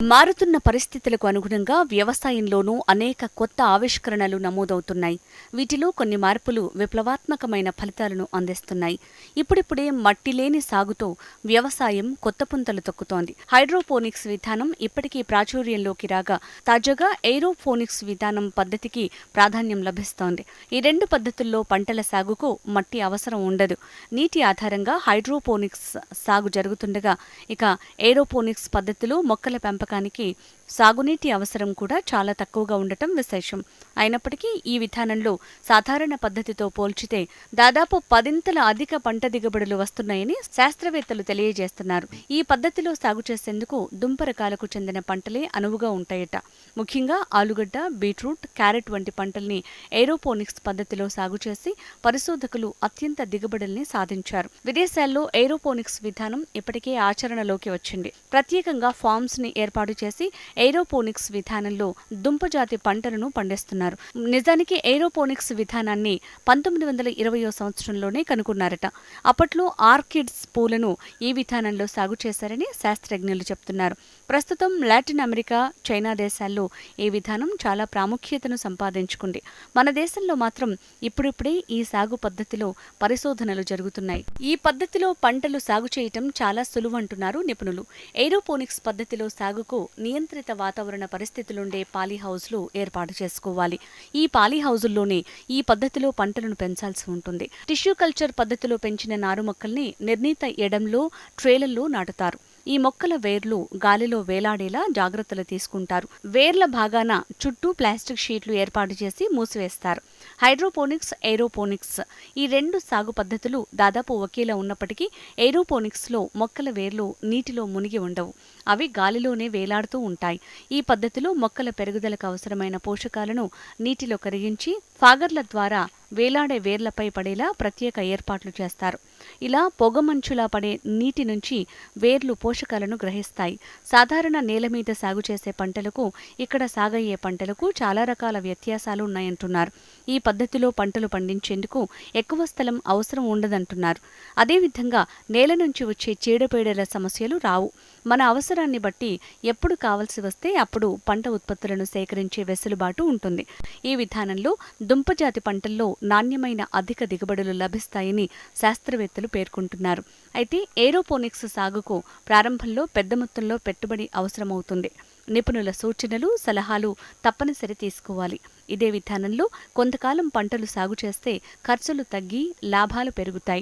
మారుతున్న పరిస్థితులకు అనుగుణంగా వ్యవసాయంలోనూ అనేక కొత్త ఆవిష్కరణలు నమోదవుతున్నాయి. వీటిలో కొన్ని మార్పులు విప్లవాత్మకమైన ఫలితాలను అందిస్తున్నాయి. ఇప్పుడిప్పుడే మట్టి లేని సాగుతో వ్యవసాయం కొత్త పుంతలు తొక్కుతోంది. హైడ్రోపోనిక్స్ విధానం ఇప్పటికీ ప్రాచుర్యంలోకి రాగా తాజాగా ఎయిరోఫోనిక్స్ విధానం పద్ధతికి ప్రాధాన్యం లభిస్తోంది. ఈ రెండు పద్ధతుల్లో పంటల సాగుకు మట్టి అవసరం ఉండదు. నీటి ఆధారంగా హైడ్రోపోనిక్స్ సాగు జరుగుతుండగా ఇక ఏరోపోనిక్స్ పద్ధతిలో మొక్కల పెంపకం పెంపకానికి సాగునీటి అవసరం కూడా చాలా తక్కువగా ఉండటం విశేషం. అయినప్పటికీ ఈ విధానంలో సాధారణ పద్ధతితో పోల్చితే దాదాపు పదింతల అధిక పంట దిగుబడులు వస్తున్నాయని శాస్త్రవేత్తలు తెలియజేస్తున్నారు. ఈ పద్ధతిలో సాగు చేసేందుకు దుంప రకాలకు చెందిన పంటలే అనువుగా ఉంటాయట. ముఖ్యంగా ఆలుగడ్డ బీట్రూట్ క్యారెట్ వంటి పంటల్ని ఏరోపోనిక్స్ పద్ధతిలో సాగు చేసి పరిశోధకులు అత్యంత దిగుబడుల్ని సాధించారు. విదేశాల్లో ఏరోపోనిక్స్ విధానం ఇప్పటికే ఆచరణలోకి వచ్చింది. ప్రత్యేకంగా ఫార్మ్స్ని ఏర్పాటు చేసి ఏరోపోనిక్స్ విధానంలో దుంపజాతి పంటలను పండిస్తున్నారు. నిజానికి ఏరోపోనిక్స్ విధానాన్ని పంతొమ్మిది వందల ఇరవయో సంవత్సరంలోనే కనుగొన్నారట అప్పట్లో ఆర్కిడ్స్ పూలను ఈ విధానంలో సాగు చేశారని శాస్త్రజ్ఞులు చెప్తున్నారు. ప్రస్తుతం లాటిన్ అమెరికా చైనా దేశాల్లో ఈ విధానం చాలా ప్రాముఖ్యతను సంపాదించుకుంది. మన దేశంలో మాత్రం ఇప్పుడిప్పుడే ఈ సాగు పద్ధతిలో పరిశోధనలు జరుగుతున్నాయి. ఈ పద్ధతిలో పంటలు సాగు చేయటం చాలా సులువంటున్నారు నిపుణులు. ఏరోపోనిక్స్ పద్ధతిలో సాగుకు నియంత్రిత వాతావరణ పరిస్థితులుండే పాలీహౌజ్లు ఏర్పాటు చేసుకోవాలి. ఈ పాలీహౌజుల్లోనే ఈ పద్ధతిలో పంటలను పెంచాల్సి ఉంటుంది. టిష్యూ కల్చర్ పద్ధతిలో పెంచిన నారు మొక్కల్ని నిర్ణీత ఎడంలో ట్రేలల్లో నాటుతారు. ఈ మొక్కల వేర్లు గాలిలో వేలాడేలా జాగ్రత్తలు తీసుకుంటారు. వేర్ల భాగాన చుట్టూ ప్లాస్టిక్ షీట్లు ఏర్పాటు చేసి మూసివేస్తారు. హైడ్రోపోనిక్స్ ఏరోపోనిక్స్ ఈ రెండు సాగు పద్ధతులు దాదాపు ఒకేలా ఉన్నప్పటికీ ఏరోపోనిక్స్లో మొక్కల వేర్లు నీటిలో మునిగి ఉండవు. అవి గాలిలోనే వేలాడుతూ ఉంటాయి. ఈ పద్ధతిలో మొక్కల పెరుగుదలకు అవసరమైన పోషకాలను నీటిలో కరిగించి ఫాగర్ల ద్వారా వేలాడే వేర్లపై పడేలా ప్రత్యేక ఏర్పాట్లు చేస్తారు. ఇలా పొగమంచులా పడే నీటి నుంచి వేర్లు పోషకాలను గ్రహిస్తాయి. సాధారణ నేల మీద సాగు చేసే పంటలకు ఇక్కడ సాగయ్యే పంటలకు చాలా రకాల వ్యత్యాసాలు ఉన్నాయంటున్నారు. ఈ పద్ధతిలో పంటలు పండించేందుకు ఎక్కువ స్థలం అవసరం ఉండదంటున్నారు. అదేవిధంగా నేల నుంచి వచ్చే చీడపీడల సమస్యలు రావు. మన అవసరాన్ని బట్టి ఎప్పుడు కావలసి వస్తే అప్పుడు పంట ఉత్పత్తులను సేకరించే వెసులుబాటు ఉంటుంది. ఈ విధానంలో దుంపజాతి పంటల్లో నాణ్యమైన అధిక దిగుబడులు లభిస్తాయని శాస్త్రవేత్త శాస్త్రవేత్తలు పేర్కొంటున్నారు. అయితే ఏరోపోనిక్స్ సాగుకు ప్రారంభంలో పెద్ద మొత్తంలో పెట్టుబడి అవసరమవుతుంది. నిపుణుల సూచనలు సలహాలు తప్పనిసరి తీసుకోవాలి. ఇదే విధానంలో కొంతకాలం పంటలు సాగు చేస్తే ఖర్చులు తగ్గి లాభాలు పెరుగుతాయి.